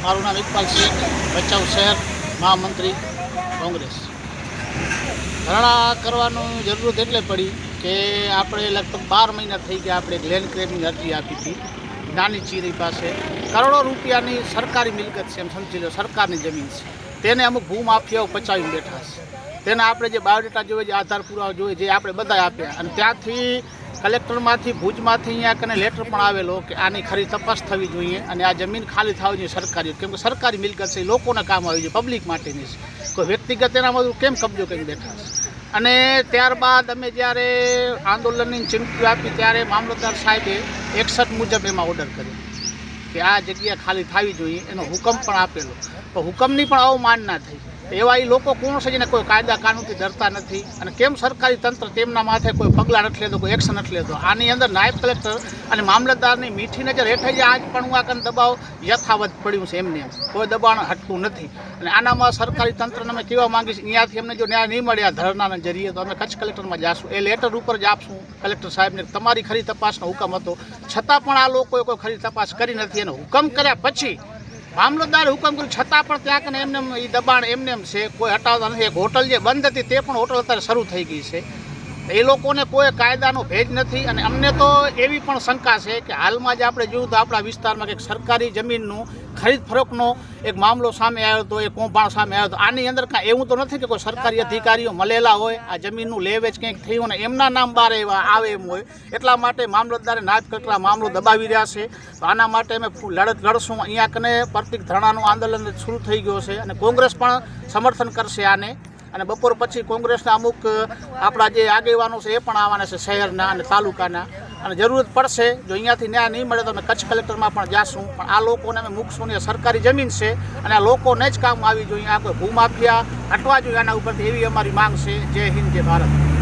ઇકબાલ શેખ, ભચાઉ શહેર, મહામંત્રી કોંગ્રેસ. ધરણા કરવાનું જરૂરત એટલે પડી કે આપણે લગભગ બાર મહિના થઈ ગયા આપણે લેન્ડ ક્રેમની અરજી આપી હતી, નાની ચીરી પાસે. કરોડો રૂપિયાની સરકારી મિલકત છે એમ સમજી લો, સરકારની જમીન છે. તેને અમુક ભૂમાફિયાઓ પચાવી બેઠા છે. તેને આપણે જે બાયોડેટા જોઈએ જે આધાર પુરાવા જોઈએ જે આપણે બધા આપ્યા. અને ત્યાંથી કલેક્ટરમાંથી ભુજમાંથી અહીંયા કને લેટર પણ આવેલો કે આની ખરી તપાસ થવી જોઈએ અને આ જમીન ખાલી થવી જોઈએ સરકારી. કેમ કે સરકારી મિલકત છે, એ લોકોના કામ આવી જોઈએ પબ્લિક માટેની છે કોઈ વ્યક્તિગત એનામાં કેમ કબજો કરી બેઠા છે? અને ત્યારબાદ અમે જ્યારે આંદોલનની ચીમકી આપી ત્યારે મામલતદાર સાહેબે એકસઠ મુજબ એમાં ઓર્ડર કર્યો કે આ જગ્યા ખાલી થવી જોઈએ, એનો હુકમ પણ આપેલો. તો હુકમની પણ અવમાનના થઈ. એવા એ લોકો કોણ છે જેને કોઈ કાયદા કાનૂનથી ડરતા નથી? અને કેમ સરકારી તંત્ર તેમના માથે કોઈ પગલાં નથી લેતો, કોઈ એક્શન નથી લેતો? આની અંદર નાયબ કલેક્ટર અને મામલતદારની મીઠી નજર હેઠળ જે આજ પણ હું આ કન દબાવ યથાવત પડ્યું છે એમને એમ. કોઈ દબાણ હટતું નથી. અને આનામાં સરકારી તંત્રને અમે કહેવા માંગીશ અહીંયાથી અમને જો ન્યાય નહીં મળ્યા ધરણાના જરીએ, તો અમે કચ્છ કલેક્ટરમાં જાશું. એ લેટર ઉપર જ આપશું કલેક્ટર સાહેબને તમારી ખરી તપાસનો હુકમ હતો. છતાં પણ આ લોકોએ કોઈ ખરી તપાસ કરી નથી. અને હુકમ કર્યા પછી મામલતદાર હુકમ કર્યું, છતાં પણ ત્યાં કને એમને એ દબાણ એમને એમ છે, કોઈ હટાવતા નથી. એક હોટલ જે બંધ હતી તે પણ હોટલ અત્યારે શરૂ થઈ ગઈ છે. એ લોકોને કોઈ કાયદાનો ભેજ નથી અને અમને તો એવી પણ શંકા છે કે હાલમાં જ આપણે જોયું તો આપણા વિસ્તારમાં કે સરકારી જમીનનું ખરીદ ફરોખનો એક મામલો સામે આવ્યો હતો એ કૌભાંડ સામે આવ્યો હતો આની અંદર કાંઈ એવું તો નથી કે કોઈ સરકારી અધિકારીઓ મળેલા હોય આ જમીનનું લેવેચ કંઈક થયું ને એમના નામ બહાર એવા આવે એમ હોય. એટલા માટે મામલતદારે નાયબ કલેક્ટર મામલો દબાવી રહ્યા છે. તો આના માટે અમે લડત લડશું અહીંયા કને પ્રતિક ધરણાનું આંદોલન શરૂ થઈ ગયો છે અને કોંગ્રેસ પણ સમર્થન કરશે આને. અને બપોર પછી કોંગ્રેસના અમુક આપણા જે આગેવાનો છે એ પણ આવવાના છે શહેરના અને તાલુકાના. અને જરૂરત પડશે, જો અહીંયાથી ન્યાય નહીં મળે તો અમે કચ્છ કલેક્ટરમાં પણ જાશું. પણ આ લોકોને અમે મૂકશું ને સરકારી જમીન છે અને આ લોકોને જ કામ આવી જોઈએ. આ કોઈ ભૂમાફિયા હટવા જોઈએ આના ઉપરથી એવી અમારી માંગ છે. જય હિન્દ, જય ભારત.